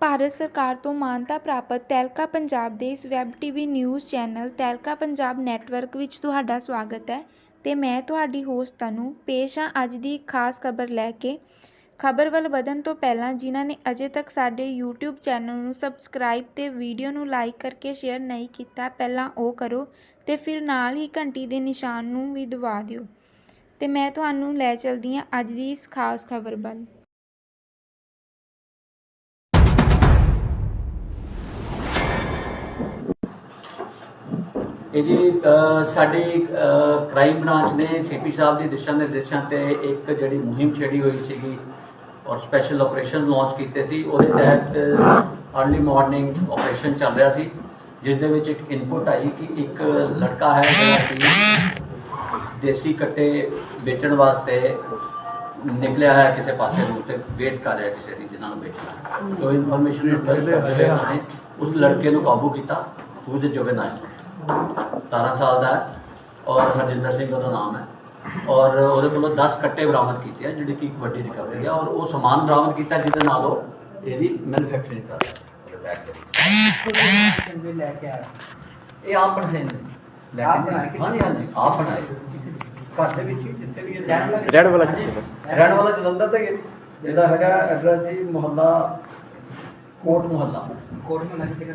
ਭਾਰਤ ਸਰਕਾਰ ਤੋਂ ਮਾਨਤਾ ਪ੍ਰਾਪਤ ਤਹਿਲਕਾ ਪੰਜਾਬ ਦੇ ਇਸ web TV news channel Tehelka Punjab network ਵਿੱਚ ਤੁਹਾਡਾ ਸਵਾਗਤ ਹੈ ਤੇ ਮੈਂ ਤੁਹਾਡੀ ਹੋਸਟ ਤਨੂੰ। ਪੇਸ਼ ਹਾਂ ਅੱਜ ਦੀ ਖਾਸ ਖਬਰ ਲੈ ਕੇ। ਖਬਰ ਵੱਲ ਵਧਣ ਤੋਂ ਪਹਿਲਾਂ ਜਿਨ੍ਹਾਂ ਨੇ ਅਜੇ ਤੱਕ ਸਾਡੇ YouTube ਚੈਨਲ ਨੂੰ ਸਬਸਕ੍ਰਾਈਬ ਤੇ ਵੀਡੀਓ ਨੂੰ ਲਾਈਕ ਕਰਕੇ ਸ਼ੇਅਰ ਨਹੀਂ ਕੀਤਾ, ਪਹਿਲਾਂ ਉਹ ਕਰੋ ਤੇ ਫਿਰ ਨਾਲ ਹੀ ਘੰਟੀ ਦੇ ਨਿਸ਼ਾਨ ਨੂੰ ਵੀ ਦਬਾ ਦਿਓ। ਤੇ ਮੈਂ ਤੁਹਾਨੂੰ ਲੈ ਚਲਦੀ ਹਾਂ ਅੱਜ ਦੀ ਇਸ ਖਾਸ ਖਬਰ ਵੱਲ। ਇਹ ਜੀ ਸਾਡੀ ਕ੍ਰਾਈਮ ਬ੍ਰਾਂਚ ਨੇ ਸੀਪੀ ਸਾਹਿਬ ਦੀ ਦਿਸ਼ਾ ਨਿਰਦੇਸ਼ਾਂ ਤੇ ਇੱਕ ਜਿਹੜੀ ਮੁਹਿੰਮ ਛੇੜੀ ਹੋਈ ਸੀਗੀ ਔਰ ਸਪੈਸ਼ਲ ਆਪਰੇਸ਼ਨ ਲਾਂਚ ਕੀਤੇ ਸੀ ਉਹਦੇ ਤਹਿਤ ਅਰਲੀ ਮਾਰਨਿੰਗ ਆਪਰੇਸ਼ਨ ਚੱਲ ਰਿਹਾ ਸੀ ਜਿਸ ਦੇ ਵਿੱਚ ਇੱਕ ਇਨਪੁਟ ਆਈ ਕਿ ਇੱਕ ਲੜਕਾ ਹੈ ਜਿਹੜਾ ਕਿ ਦੇਸੀ ਕੱਟੇ ਵੇਚਣ ਵਾਸਤੇ ਨਿਕਲਿਆ ਹੈ ਕਿਸੇ ਪਾਸੇ ਨੂੰ ਤੇ ਵੇਟ ਕਰ ਰਿਹਾ ਕਿਸੇ ਦੀ ਜਿਹਨਾਂ ਨੂੰ ਵੇਚਣਾ ਤੋ ਇਨਫੋਰਮੇਸ਼ਨ ਨੇ ਉਸ ਲੜਕੇ ਨੂੰ ਕਾਬੂ ਕੀਤਾ ਉਹਦੇ ਜੁਗਨਾਇਲ ਸਾਲ ਦਾ ਔਰ ਹਰਜਿੰਦਰ ਸਿੰਘ ਉਹਦਾ ਨਾਮ ਹੈ। ਔਰ ਉਹਦੇ ਕੋਲੋਂ 10 ਕੱਟੇ ਬਰਾਮਦ ਕੀਤੇ ਆ ਜਿਹੜੇ ਕਿ ਇੱਕ ਵੱਡੀ ਰਿਕਵਰੀ ਆ। ਔਰ ਉਹ ਸਮਾਨ ਬਰਾਮਦ ਕੀਤਾ ਜਿਹਦੇ ਨਾਲ ਉਹ ਇਹਦੀ ਮੈਨੂਫੈਕਚਰਿੰਗ ਕਰ ਰਿਹਾ। ਇਹ ਆਪ ਬਣਾਏ ਨੇ। ਲੈ ਹਾਂ ਜੀ ਆਪ ਬਣਾਏ। ਘਰ ਦੇ ਵਿੱਚ ਜਿੱਥੇ ਵੀ ਇਹ ਵਾਲਾ ਰੈਡ ਵਾਲਾ ਜਲੰਧਰ ਦਾ ਜਿਹੜਾ ਹੈਗਾ ਐਡਰੈਸ ਜੀ ਮੁਹੱਲਾ ਕੋਟ ਮੁਹੱਲਾ। ਕੋਟ ਮੁਹੱਲਾ ਕਿਹੜਾ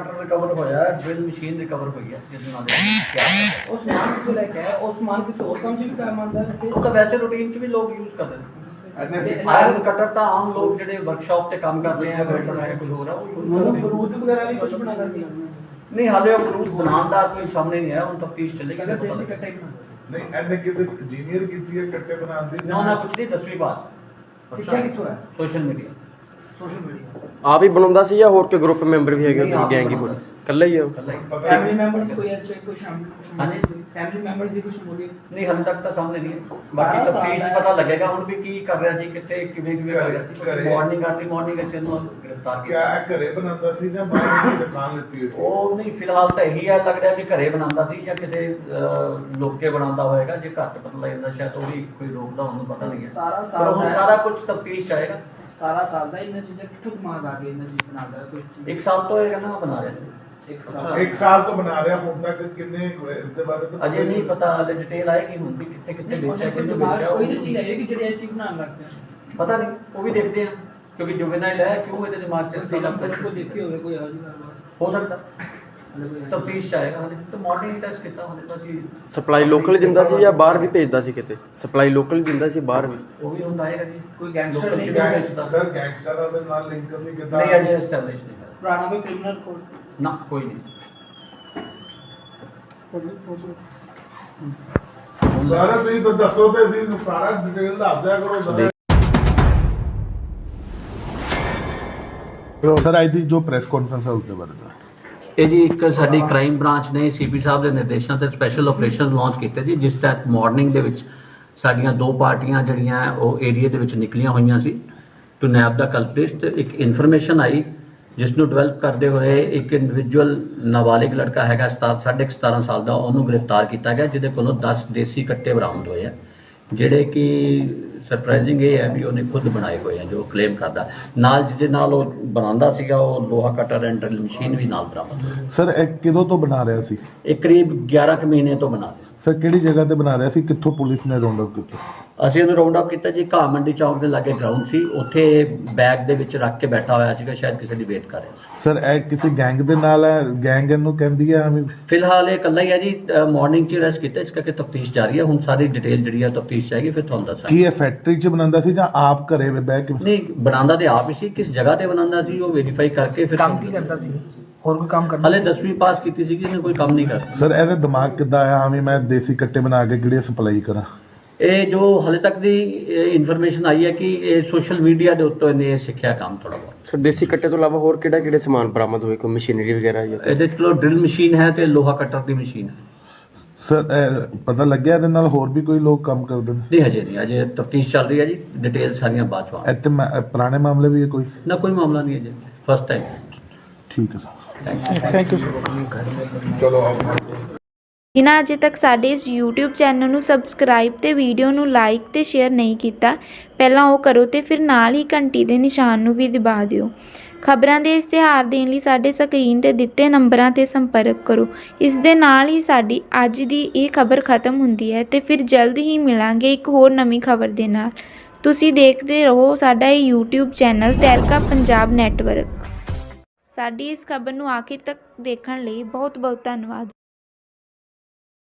ਕਟਰ ਰਿਕਵਰ ਹੋਇਆ ਹੈ ਡਰਿਲ ਮਸ਼ੀਨ ਰਿਕਵਰ ਹੋਈ ਹੈ ਜਿਸ ਨਾਲ ਇਹ ਕਿਆ ਉਹ ਸਮਾਨ ਕਿੱਥੋਂ ਲੈ ਕੇ ਆਇਆ ਉਹ ਸਮਾਨ ਕਿਸੇ ਹੋਰ ਕੰਮ 'ਚ ਵੀ ਕੰਮ ਆਉਂਦਾ ਹੈ ਉਹ ਤਾਂ ਵੈਸੇ ਰੂਟੀਨ ਚ ਵੀ ਲੋਕ ਯੂਜ਼ ਕਰਦੇ ਨੇ NSC ਆਇਰਨ ਕਟਰ ਤਾਂ ਆਮ ਲੋਕ ਜਿਹੜੇ ਵਰਕਸ਼ਾਪ ਤੇ ਕੰਮ ਕਰਦੇ ਆ ਵੈਲਡਰ ਹੈ ਕੁਝ ਹੋਰ ਆ ਉਹ use ਉਹਨੂੰ ਕਰਦੇ ਆ। ਬਰੂਦ ਵਗੈਰਾ ਵੀ ਕੁਝ ਬਣਾ ਕਰਦੇ ਨਹੀਂ ਹਾਲੇ ਉਹ ਬਰੂਦ ਬਣਾਉਣ ਦਾ ਕੋਈ ਸਾਹਮਣੇ ਨਹੀਂ ਆਇਆ ਹੁਣ ਤਫਤੀਸ਼ ਚੱਲੇਗੀ ਕਹਿੰਦਾ ਫਿਰ ਪਤਾ ਦੇਸੀ ਲੱਗੇਗਾ। ਕੱਟਾ ਹੀ ਬਣਾਉਂਦਾ ਨਹੀਂ ਐਨੇ ਕਿਤੇ ਇੰਜੀਨੀਅਰ ਕੀਤੀ ਹੈ ਕੱਟੇ ਬਣਾਉਣ ਦੀ ਨਾ ਨਾ ਕੁਝ ਨਹੀਂ 10ਵੀਂ ਪਾਸ ਸਿੱਖਿਆ ਕਿੱਥੋਂ ਹੈ ਸੋਸ਼ਲ ਮੀਡੀਆ ਸੋਸ਼ਲ ਮੀਡੀਆ ਆਪ ਹੀ ਬਣਾਉਂਦਾ ਸੀ ਜਾਂ ਹੋਰ ਕੋਈ ਗਰੁੱਪ ਮੈਂਬਰ ਵੀ ਹੈਗੇ ਹੀ ਗੈਂਗ ਹੀ ਪੂਰੀ ਇਕੱਲਾ ਹੀ ਉਹ। ਹੀ ਪਤਾ ਫੈਮਿਲੀ ਮੈਂਬਰਸ ਕੋਈ ਅੱਛੇ ਕੋਈ ਸ਼ਾਮਿਲ। ਫੈਮਿਲੀ ਮੈਂਬਰਸ ਦੀ ਕੁਝ ਸ਼ਮੂਲੀਅਤ ਨਹੀਂ ਹਾਲੇ ਤੱਕ ਤਾਂ ਸਾਹਮਣੇ ਨਹੀਂ ਹੈ ਬਾਕੀ ਸਾਰਾ ਤਫਤੀਸ਼ ਸਾਲ ਪਤਾ ਲੱਗੇਗਾ ਹੁਣ ਵੀ ਕੀ ਕਰ ਰਿਹਾ ਸੀ ਕਿੱਥੇ ਕਿਵੇਂ ਕਿਵੇਂ ਕਰ ਰਿਹਾ ਸੀ। ਘਰੇ- ਮਾਰਨਿੰਗ ਅਰਲੀ ਮਾਰਨਿੰਗ ਅਸੀਂ ਇਹਨੂੰ ਗ੍ਰਿਫਤਾਰ ਕਿਆ ਕੀਤਾ ਘਰੇ ਬਣਾਉਂਦਾ ਸੀ ਜਾਂ ਬਾਹਰ ਦੀ ਦੁਕਾਨ ਲਿੱਤੀ ਹੋਈ ਸੀ? ਉਹ ਨਹੀਂ ਫਿਲਹਾਲ ਤਾਂ ਇਹੀ ਆ ਲੱਗ ਰਿਹਾ ਕਿ ਘਰੇ ਬਣਾਉਂਦਾ ਸੀ ਜਾਂ ਕਿਤੇ ਅਹ, ਲੋਕੇ ਬਣਾਉਂਦਾ ਹੋਏਗਾ ਜੇ ਘੱਟ ਪਤਾ ਲੱਗ ਜਾਂਦਾ ਸ਼ਾਇਦ ਉਹ ਵੀ ਕੋਈ ਰੋਕਦਾ ਉਹਨੂੰ ਪਤਾ ਨਹੀਂ ਹੈ। 17 ਪਰ ਸਾਲ ਹੁਣ ਦਾ ਸਾਰਾ ਕੁਝ ਤਫਤੀਸ਼ ਆਏਗਾ। 17 ਸਾਲ ਦਾ ਇਹਨਾਂ ਚੀਜ਼ਾਂ ਕਿੱਥੋਂ ਦਿਮਾਗ ਆ ਗਿਆ ਇਹਨਾਂ ਚੀਜ਼ ਬਣਾਉਂਦਾ ਕੋਈ ਇੱਕ ਸਾਲ ਤੋਂ ਇਹ ਕਹਿੰਦਾ ਮੈਂ ਬਣਾ ਰਿਹਾ ਸੀ। ਇੱਕ ਸਾਲ ਤੋਂ ਬਣਾ ਰਿਹਾ ਹੁਣ ਤੱਕ ਕਿੰਨੇ ਇਸ ਦੇ ਬਾਰੇ ਤਾਂ ਅਜੇ ਨਹੀਂ ਪਤਾ ਹਲੇ ਡਿਟੇਲ ਆਏਗੀ ਹੁਣ ਵੀ ਕਿੱਥੇ ਕਿੱਥੇ ਵੇਚਿਆ ਕਿੰਨੇ ਵੇਚਿਆ ਕੋਈ ਨਹੀਂ ਚੀਜ਼ ਕਿ ਜਿਹੜੀ ਚੀਜ਼ ਬਣਾਉਣ ਲੱਗਦੇ ਆ ਪਤਾ ਨਹੀਂ ਉਹ ਵੀ ਦੇਖਦੇ ਆ ਕਿਉਂਕਿ ਜੁਵੇਨਾਈਲ ਹੈ ਕਿਉਂ ਇਹਦੇ ਦਿਮਾਗ 'ਚ ਤਰ੍ਹਾਂ ਫਿਲਮ ਕੋਈ ਦੇਖੀ ਹੋਵੇ ਕੋਈ ਹੋ ਸਕਦਾ। ਤਫਤੀਸ਼ ਆਏਗਾ ਹਲੇ ਤਾਂ ਮਾਰਨਿੰਗ ਟੈਸਟ ਕੀਤਾ ਹਲੇ ਤਾਂ ਅਸੀਂ ਸਪਲਾਈ ਲੋਕਲ ਦਿੰਦਾ ਸੀ ਜਾਂ ਬਾਹਰ ਵੀ ਭੇਜਦਾ ਸੀ ਕਿਤੇ? ਸਪਲਾਈ ਲੋਕਲ ਦਿੰਦਾ ਸੀ ਬਾਹਰ ਵੀ? ਉਹ ਵੀ ਹੁੰਦਾ ਆਏਗਾ ਜੀ ਕੋਈ ਗੈਂਗਸਟਰ ਨਹੀਂ ਸੀ? ਸਰ ਗੈਂਗਸਟਰਾਂ ਦੇ ਨਾਲ ਲਿੰਕ ਸੀ ਕਿਦਾਂ ਨਹੀਂ ਅਜੇ ਐਸਟੈਬਲਿਸ਼ ਨਹੀਂ ਪੁਰਾਣਾ ਕੋਈ ਕ੍ਰਿਮੀਨਲ ਕੋਡ ਨਾ ਕੋਈ ਨਹੀਂ। ਸਾਰਾ ਤੁਸੀਂ ਤਾਂ ਦੱਸੋ ਤੇ ਅਸੀਂ ਸਾਰਾ ਡਿਟੇਲ ਦੱਸ ਦਿਆ ਕਰੋ ਸਰ। ਅੱਜ ਦੀ ਜੋ ਪ੍ਰੈਸ ਕਾਨਫਰੰਸ ਹੈ ਉਸ ਦੇ ਬਾਰੇ ਦਾ ਇਹ ਜੀ ਇੱਕ ਸਾਡੀ ਕ੍ਰਾਈਮ ਬ੍ਰਾਂਚ ਨੇ ਸੀਪੀ ਸਾਹਿਬ ਦੇ ਨਿਰਦੇਸ਼ਾਂ ਤੇ ਸਪੈਸ਼ਲ ਆਪਰੇਸ਼ਨ ਲਾਂਚ ਕੀਤੇ ਜੀ ਜਿਸ ਤਹਿਤ ਮਾਰਨਿੰਗ ਦੇ ਵਿੱਚ ਸਾਡੀਆਂ ਦੋ ਪਾਰਟੀਆਂ ਜਿਹੜੀਆਂ ਉਹ ਏਰੀਆ ਦੇ ਵਿੱਚ ਨਿਕਲੀਆਂ ਹੋਈਆਂ ਸੀ। ਟੂ ਨੈਬ ਦਾ ਕਲਪ੍ਰਿਟ ਤੇ ਇੱਕ ਇਨਫੋਰਮੇਸ਼ਨ ਆਈ। ਜਿਸ ਨੂੰ ਡਿਵੈਲਪ ਕਰਦੇ ਹੋਏ ਇੱਕ ਇੰਡੀਵਿਜੂਅਲ ਨਾਬਾਲਿਗ ਲੜਕਾ ਹੈਗਾ 17 17 ਸਾਲ ਦਾ ਉਹਨੂੰ ਗ੍ਰਿਫਤਾਰ ਕੀਤਾ ਗਿਆ ਜਿਹਦੇ ਕੋਲੋਂ 10 ਦੇਸੀ ਕੱਟੇ ਬਰਾਮਦ ਹੋਏ ਆ। ਜਿਹੜੇ ਕਿ ਸਰਪ੍ਰਾਈਜ਼ਿੰਗ ਇਹ ਹੈ ਵੀ ਉਹਨੇ ਖੁਦ ਬਣਾਏ ਹੋਏ ਆ ਜੋ ਕਲੇਮ ਕਰਦਾ। ਨਾਲ ਜਿਹਦੇ ਨਾਲ ਉਹ ਬਣਾਉਂਦਾ ਸੀਗਾ ਉਹ ਲੋਹਾ ਕਟਰ ਐਂਡ ਡਰਿਲ ਮਸ਼ੀਨ ਵੀ ਨਾਲ ਬਰਾਮਦ ਹੋਈ ਸਰ ਇਹ ਕਿਦੋਂ ਤੋਂ ਬਣਾ ਰਿਹਾ ਸੀ? ਇਹ ਕਰੀਬ 11 ਕੁ ਮਹੀਨੇ ਤੋਂ ਬਣਾ ਰਿਹਾ। ਸਰ ਕਿਹੜੀ ਜਗ੍ਹਾ ਤੇ ਬਣਾ ਰਿਹਾ ਸੀ? ਕਿੱਥੋਂ ਪੁਲਿਸ ਨੇ ਰੌਂਡ ਅਪ ਕੀਤਾ? ਅਸੀਂ ਇਹਨੂੰ ਰਾਉਂਡ ਅਪ ਕੀਤਾ ਜੀ ਘਾਹ ਮੰਡੀ ਚੌਕ ਦੇ ਲਾਗੇ ਗਰਾਊਂਡ ਸੀ ਉੱਥੇ ਬੈਗ ਦੇ ਵਿੱਚ ਰੱਖ ਕੇ ਬੈਠਾ ਹੋਇਆ ਸੀਗਾ ਸ਼ਾਇਦ ਕਿਸੇ ਦੀ ਵੇਟ ਕਰ ਰਿਹਾ ਸੀ। ਸਰ ਇਹ ਕਿਸੇ ਗੈਂਗ ਦੇ ਨਾਲ ਹੈ? ਗੈਂਗ ਇਹਨੂੰ ਕਹਿੰਦੀ ਹੈ ਹਮੇ ਫਿਲਹਾਲ ਇਹ ਇਕੱਲਾ ਹੀ ਹੈ ਜੀ ਮਾਰਨਿੰਗ 'ਚ ਅਰੈਸਟ ਕੀਤਾ ਇਸ ਕਰਕੇ ਤਫਤੀਸ਼ ਜਾਰੀ ਹੈ ਹੁਣ ਸਾਰੀ ਡਿਟੇਲ ਜਿਹੜੀ ਹੈ ਤਫਤੀਸ਼ ਚਾਹੀਗੀ ਫਿਰ ਤੁਹਾਨੂੰ ਦੱਸਾਂਗੇ। ਕੀ ਇਹ ਫੈਕਟਰੀ 'ਚ ਬਣਾਉਂਦਾ ਸੀ ਜਾਂ ਆਪ ਘਰੇ ਬਹਿ ਕੇ? ਨਹੀਂ ਬਣਾਉਂਦਾ ਤੇ ਆਪ ਹੀ ਸੀ ਕਿਸ ਜਗ੍ਹਾ ਤੇ ਬਣਾਉਂਦਾ ਸੀ ਉਹ ਵੈਰੀਫਾਈ ਕਰਕੇ ਫਿਰ ਕੰਮ ਕੀ ਕਰਦਾ ਸੀ? ਹੋਰ ਕੋਈ ਕੰਮ ਕਰਦਾ ਹਲੇ 10ਵੀਂ ਪਾਸ ਕੀਤੀ ਸੀ ਇਹਨੇ ਕੋਈ ਕੰਮ ਨਹੀਂ ਕਰਦਾ। ਸਰ ਇਹਦੇ ਦਿਮਾਗ ਕਿੱਦਾਂ ਆਇਆ ਹਾਂ ਵੀ ਮੈਂ ਦੇਸੀ ਕੱਟੇ ਬਣਾ ਕੇ ਕਿਹੜੇ ਸਪਲਾਈ ਕਰਾਂ? ਇਹ ਜੋ ਹਾਲੇ ਤੱਕ ਦੀ ਇਨਫੋਰਮੇਸ਼ਨ ਆਈ ਹੈ ਕਿ ਇਹ ਸੋਸ਼ਲ ਮੀਡੀਆ ਦੇ ਉੱਤੇ ਇਹਨੇ ਇਹ ਸਿੱਖਿਆ ਕੰਮ ਥੋੜਾ ਬਹੁਤ। ਸਰ ਦੇਸੀ ਕੱਟੇ ਤੋਂ ਇਲਾਵਾ ਹੋਰ ਕਿਹੜਾ ਕਿਹੜੇ ਸਮਾਨ ਬਰਾਮਦ ਹੋਏ? ਕੋਈ ਮਸ਼ੀਨਰੀ ਵਗੈਰਾ ਜਾਂ ਇਹਦੇ ਕੋਲ ਡਰਿਲ ਮਸ਼ੀਨ ਹੈ ਤੇ ਲੋਹਾ ਕਟਰ ਦੀ ਮਸ਼ੀਨ ਹੈ। ਸਰ ਇਹ ਪਤਾ ਲੱਗਿਆ ਇਹਦੇ ਨਾਲ ਹੋਰ ਵੀ ਕੋਈ ਲੋਕ ਕੰਮ ਕਰਦੇ ਨੇ? ਨਹੀਂ ਹਜੇ ਨਹੀਂ। ਅਜੇ ਤਫਤੀਸ਼ ਚੱਲ ਰਹੀ ਹੈ ਜੀ। ਡਿਟੇਲ ਸਾਰੀਆਂ ਬਾਅਦ ਚ ਆਉਣਗੀਆਂ। ਇੱਥੇ ਮੈਂ- ਪੁਰਾਣੇ ਮਾਮਲੇ ਵੀ ਹੈ ਕੋਈ? ਨਾ ਕੋਈ ਮਾਮਲਾ ਨਹੀਂ ਅਜੇ ਫਸਟ ਟਾਈਮ ਠੀਕ ਹੈ ਸਰ। ਥੈਂਕ ਯੂ ਚਲੋ ਆਪ ਜਿਨ੍ਹਾਂ ਅਜੇ ਤੱਕ ਸਾਡੇ ਇਸ YouTube ਚੈਨਲ ਨੂੰ ਸਬਸਕ੍ਰਾਈਬ ਤੇ ਵੀਡੀਓ ਨੂੰ ਲਾਈਕ ਤੇ ਸ਼ੇਅਰ ਨਹੀਂ ਕੀਤਾ, ਪਹਿਲਾਂ ਉਹ ਕਰੋ ਤੇ ਫਿਰ ਨਾਲ ਹੀ ਘੰਟੀ ਦੇ ਨਿਸ਼ਾਨ ਨੂੰ ਵੀ ਦਬਾ ਦਿਓ। ਖਬਰਾਂ ਦੇ ਇਸ਼ਤਿਹਾਰ ਦੇਣ ਲਈ ਸਾਡੇ ਸਕਰੀਨ ਤੇ ਦਿੱਤੇ ਨੰਬਰਾਂ ਤੇ ਸੰਪਰਕ ਕਰੋ। ਇਸ ਦੇ ਨਾਲ ਹੀ ਸਾਡੀ ਅੱਜ ਦੀ ਇਹ ਖਬਰ ਖਤਮ ਹੁੰਦੀ ਹੈ ਤੇ ਫਿਰ ਜਲਦ ਹੀ ਮਿਲਾਂਗੇ ਇੱਕ ਹੋਰ ਨਵੀਂ ਖਬਰ ਦੇ ਨਾਲ। ਤੁਸੀਂ ਦੇਖਦੇ ਰਹੋ ਸਾਡਾ ਇਹ YouTube channel Tehelka Punjab network ਸਾਡੀ ਇਸ ਖਬਰ ਨੂੰ ਆਖਿਰ ਤੱਕ ਦੇਖਣ ਲਈ ਬਹੁਤ ਬਹੁਤ ਧੰਨਵਾਦ।